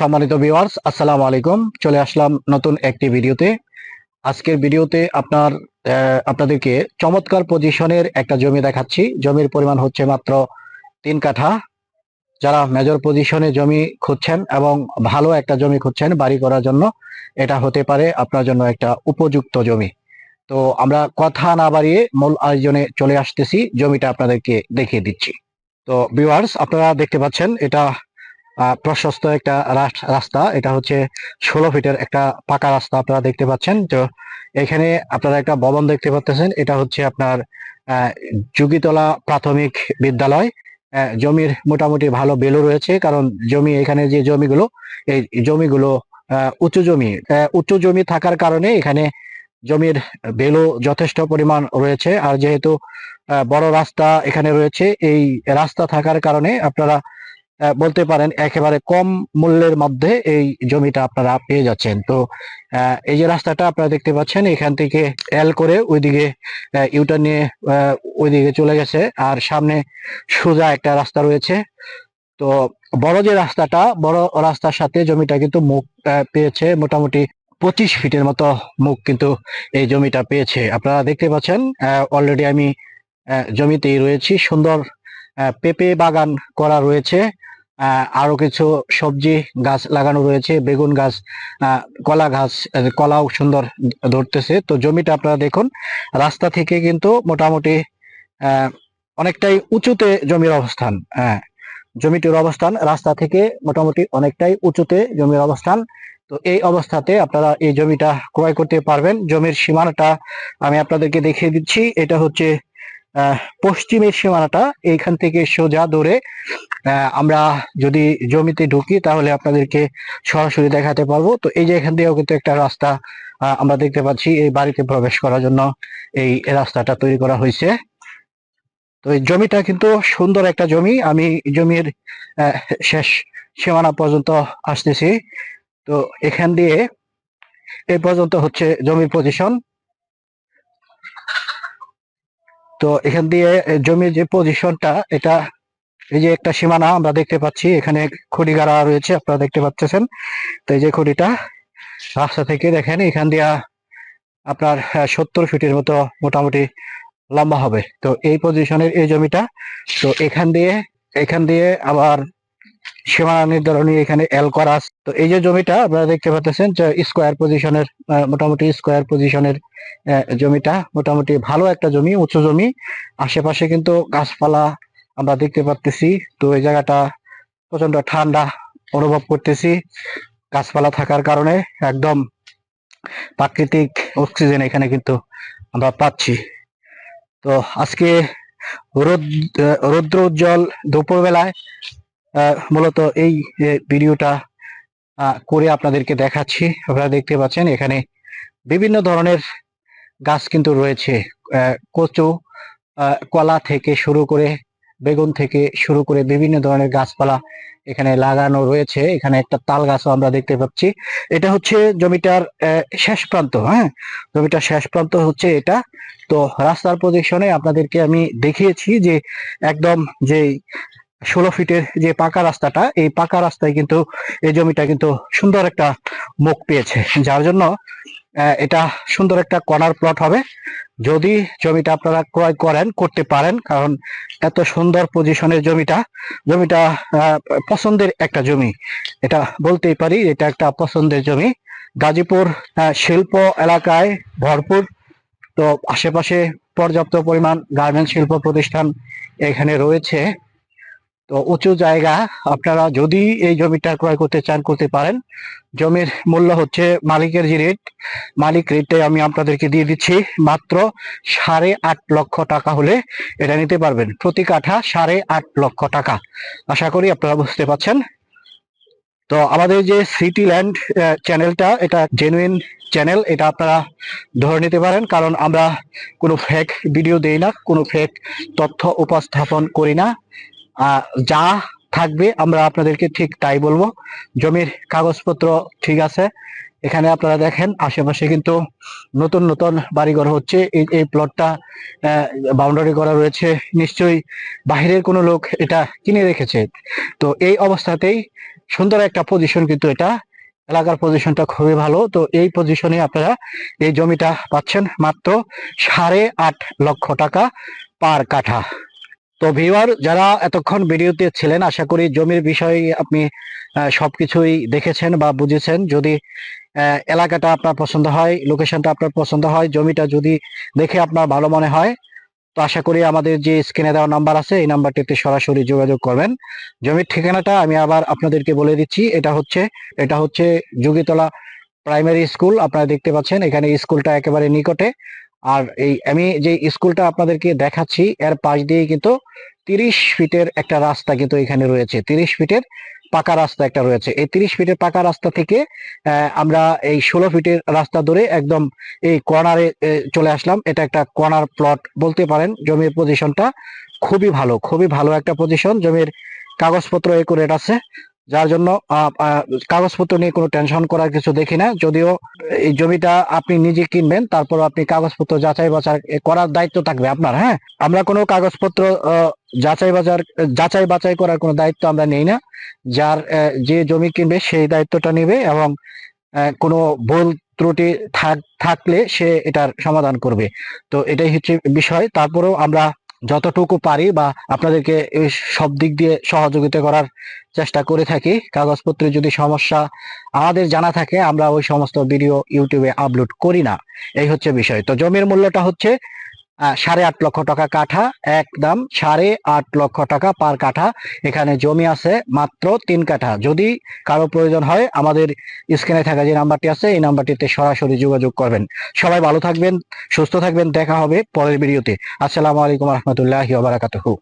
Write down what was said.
সম্মানিত ভিউয়ার্স আসসালামু আলাইকুম। চলে আসলাম নতুন একটি ভিডিওতে। আজকের ভিডিওতে আপনার আপনাদেরকে চমৎকার পজিশনের একটা জমি দেখাচ্ছি। জমির পরিমাণ হচ্ছে মাত্র তিন কাঠা। যারা মেজর পজিশনে জমি খুঁজছেন এবং ভালো একটা জমি খুঁজছেন বাড়ি করার জন্য, এটা হতে পারে আপনার জন্য একটা উপযুক্ত জমি। তো আমরা কথা না বাড়িয়ে মূল আয়োজনে চলে আসতেছি। জমিটা আপনাদেরকে দেখিয়ে দিচ্ছি। তো ভিউয়ার্স আপনারা দেখতে পাচ্ছেন, এটা প্রশস্ত একটা রাস- রাস্তা। এটা হচ্ছে ষোলো ফিটের একটা পাকা রাস্তা আপনারা দেখতে পাচ্ছেন। তো এখানে আপনারা একটা ভবন দেখতে পাচ্ছেন এটা হচ্ছে আপনার যুগীতলা প্রাথমিক বিদ্যালয়। জমির মোটামুটি ভালো বেলু রয়েছে, কারণ জমি এখানে যে জমিগুলো, এই জমিগুলো উঁচু জমি। উঁচু জমি থাকার কারণে এখানে জমির বেলু যথেষ্ট পরিমাণ রয়েছে। আর যেহেতু বড় রাস্তা এখানে রয়েছে, এই রাস্তা থাকার কারণে আপনারা বলতে পারেন একেবারে কম মূল্যের মধ্যে এই জমিটা আপনারা পেয়ে যাচ্ছেন। তো এই যে রাস্তাটা আপনারা দেখতে পাচ্ছেন, এখান থেকে এল করে ওইদিকে ইউটার নিয়ে ওইদিকে চলে গেছে। আর সামনে সোজা একটা রাস্তা রয়েছে। তো, বড় যে রাস্তাটা, বড় রাস্তার সাথে জমিটা কিন্তু মুখ পেয়েছে মোটামুটি পঁচিশ ফিটের মতো মুখ কিন্তু এই জমিটা পেয়েছে। আপনারা দেখতে পাচ্ছেন অলরেডি আমি জমিতেই রয়েছি। সুন্দর পেঁপে বাগান করা রয়েছে। আরও কিছু সবজি গাছ লাগানো রয়েছে, বেগুন গাছ কলা গাছ কলাও সুন্দর ধরতেছে। তো জমিটা আপনারা দেখুন, রাস্তা থেকে কিন্তু মোটামুটি অনেকটাই উঁচুতে জমির অবস্থান হ্যাঁ। জমিটির অবস্থান রাস্তা থেকে মোটামুটি অনেকটাই উঁচুতে জমির অবস্থান। তো এই অবস্থাতে আপনারা এই জমিটা ক্রয় করতে পারবেন। জমির সীমানাটা আমি আপনাদেরকে দেখিয়ে দিচ্ছি। এটা হচ্ছে পশ্চিমের সীমানাটা এইখান থেকে সোজা আহ, আমরা যদি জমিতে ঢুকি তাহলে আপনাদেরকে সরাসরি দেখাতে পারব। তো এই যে এখান দিয়েও কিন্তু একটা রাস্তা আমরা দেখতে পাচ্ছি এই বাড়িতে প্রবেশ করার জন্য এই রাস্তাটা তৈরি করা হয়েছে। তো এই জমিটা কিন্তু সুন্দর একটা জমি। আমি জমির শেষ সীমানা পর্যন্ত আসতেছি। তো এখান দিয়ে এই পর্যন্ত হচ্ছে জমির পজিশন তো এখান দিয়ে জমির যে পজিশনটা এটা এই যে একটা সীমানা আমরা দেখতে পাচ্ছি। এখানে খড়ি গাড়া রয়েছে, আপনারা দেখতে পাচ্ছেন। তো এই যে খুঁটিটা রাস্তা থেকে দেখেন, এখান দিয়ে আপনার সত্তর ফিটের মতো মোটামুটি লম্বা হবে। তো এই পজিশনের এই জমিটা, তো এখান দিয়ে এখান দিয়ে আবার সীমানা নির্ধারণী এখানে এল করা আছে। তো এই যে জমিটা আপনারা দেখতে পাচ্ছেন যে স্কোয়ার পজিশনের মোটামুটি স্কোয়ার পজিশনের জমিটা মোটামুটি ভালো একটা জমি, উঁচু জমি। আশেপাশে কিন্তু গাছপালা আমরা দেখতে পাচ্তেছি তো এই জায়গাটা প্রচণ্ড ঠান্ডা অনুভব করতেছি গাছপালা থাকার কারণে। একদম প্রাকৃতিক অক্সিজেন এখানে কিন্তু আমরা পাচ্ছি। তো আজকে রোদ রৌদ্র উজ্জ্বল দুপুরবেলায় মূলত এই ভিডিওটা করে আপনাদেরকে দেখাচ্ছি। আপনারা দেখতে পাচ্ছেন এখানে বিভিন্ন ধরনের গাছ কিন্তু রয়েছে। কচু কলা থেকে শুরু করে বেগুন থেকে শুরু করে বিভিন্ন ধরনের গাছপালা এখানে লাগানো রয়েছে। এখানে একটা তাল গাছও আমরা দেখতে পাচ্ছি। এটা হচ্ছে জমিটার শেষ প্রান্ত হ্যাঁ? জমিটার শেষ প্রান্ত হচ্ছে এটা। তো রাস্তার পজিশনে আপনাদেরকে আমি দেখিয়েছি যে একদম যে ষোলো ফিটের যে পাকা রাস্তাটা, এই পাকা রাস্তায় কিন্তু এই জমিটা কিন্তু সুন্দর একটা মুখ পেয়েছে। যার জন্য এটা সুন্দর একটা কর্নার প্লট হবে। যদি জমিটা আপনারা ক্রয় করেন, করতে পারেন, কারণ এত সুন্দর পজিশনের জমিটা জমিটা পছন্দের একটা জমি। এটা বলতেই পারি, এটা একটা পছন্দের জমি। গাজীপুর শিল্প এলাকায় ভরপুর। তো আশেপাশে পর্যাপ্ত পরিমাণ গার্মেন্ট শিল্প প্রতিষ্ঠান এখানে রয়েছে। তো উঁচু জায়গা আপনারা যদি এই জমিটা ক্রয় করতে চান, করতে পারেন। জমির মূল্য হচ্ছে মালিকের যে রেট মালিক রেটে আমি আপনাদেরকে দিয়ে দিচ্ছি মাত্র সাড়ে আট লক্ষ টাকা হলে এটা নিতে পারবেন। প্রতি কাঠা সাড়ে আট লক্ষ টাকা। আশা করি আপনারা বুঝতে পারছেন। তো আমাদের যে সিটি ল্যান্ড চ্যানেলটা এটা জেনুইন চ্যানেল এটা আপনারা ধরে নিতে পারেন। কারণ আমরা কোনো ফেক ভিডিও দেই না, কোনো ফেক তথ্য উপস্থাপন করি না। যা থাকবে আমরা আপনাদেরকে ঠিক তাই বলব। জমির কাগজপত্র ঠিক আছে। এখানে আপনারা দেখেন, আশেপাশে কিন্তু নতুন নতুন বাড়িঘর হচ্ছে। এই এই প্লটটা বাউন্ডারি করা রয়েছে। নিশ্চয়ই বাহিরের কোনো লোক এটা কিনে রেখেছে। তো এই অবস্থাতেই সুন্দর একটা পজিশন কিন্তু এটা। এলাকার পজিশনটা খুবই ভালো। তো এই পজিশনে আপনারা এই জমিটা পাচ্ছেন মাত্র সাড়ে আট লক্ষ টাকা পার কাঠা। তো ভিউয়ার যারা এতক্ষণ ভিডিওতে ছিলেন, আশা করি জমির বিষয়ে আপনি সবকিছুই দেখেছেন বা বুঝেছেন। যদি এলাকাটা আপনার পছন্দ হয় লোকেশনটা আপনার পছন্দ হয়, জমিটা যদি দেখে আপনার ভালো মনে হয়, তো আশা করি আমাদের যে স্ক্রিনে দেওয়া নাম্বার আছে, এই নাম্বারটিতে সরাসরি যোগাযোগ করবেন। জমির ঠিকানাটা আমি আবার আপনাদেরকে বলে দিচ্ছি, এটা হচ্ছে এটা হচ্ছে যোগীতলা প্রাইমারি স্কুল আপনারা দেখতে পাচ্ছেন, এখানে স্কুলটা একেবারে নিকটে। আর এই, আমি যে স্কুলটা আপনাদেরকে দেখাচ্ছি, এর পাশ দিয়ে কিন্তু তিরিশ ফিটের একটা রাস্তা কিন্তু এখানে রয়েছে। তিরিশ ফিটের পাকা রাস্তা একটা রয়েছে। এই তিরিশ ফিটের পাকা রাস্তা থেকে আমরা এই ষোলো ফিটের রাস্তা ধরে একদম এই কর্নারে চলে আসলাম। এটা একটা কর্নার প্লট বলতে পারেন। জমির পজিশনটা খুবই ভালো খুবই ভালো একটা পজিশন জমির কাগজপত্র একুরেট আছে। যার জন্য কাগজপত্র নিয়ে কোনো টেনশন করার কিছু দেখি না। যদিও এই জমিটা আপনি নিজে কিনবেন, তারপর আপনি কাগজপত্র যাচাই বাছাই করার দায়িত্ব থাকবে আপনার হ্যাঁ? আমরা কোনো কাগজপত্র যাচাই বাজার যাচাই বাছাই করার কোনো দায়িত্ব আমরা নেই না। যার যে জমি কিনবে, সেই দায়িত্বটা নেবে এবং কোনো ভুল ত্রুটি থাক- থাকলে সে এটার সমাধান করবে। তো এটাই হচ্ছে বিষয়। তারপরেও আমরা যতটুকু পারি বা আপনাদেরকে সব দিক দিয়ে সহযোগিতা করার চেষ্টা করে থাকি। কাগজপত্রে যদি সমস্যা আমাদের জানা থাকে, আমরা ওই সমস্ত ভিডিও ইউটিউবে আপলোড করি না। এই হচ্ছে বিষয়। তো জমির মূল্যটা হচ্ছে সাড়ে আট লক্ষ টাকা কাঠা, একদম সাড়ে আট লক্ষ টাকা পার কাঠা। এখানে জমি আছে মাত্র তিন কাঠা। যদি কারও প্রয়োজন হয়, আমাদের স্ক্রিনে থাকা যে নাম্বারটি আছে, এই নাম্বারটিতে সরাসরি যোগাযোগ করবেন। সবাই ভালো থাকবেন, সুস্থ থাকবেন, দেখা হবে পরের ভিডিওতে আসসালামু আলাইকুম রহমতুল্লাহ বারাকাতুহু।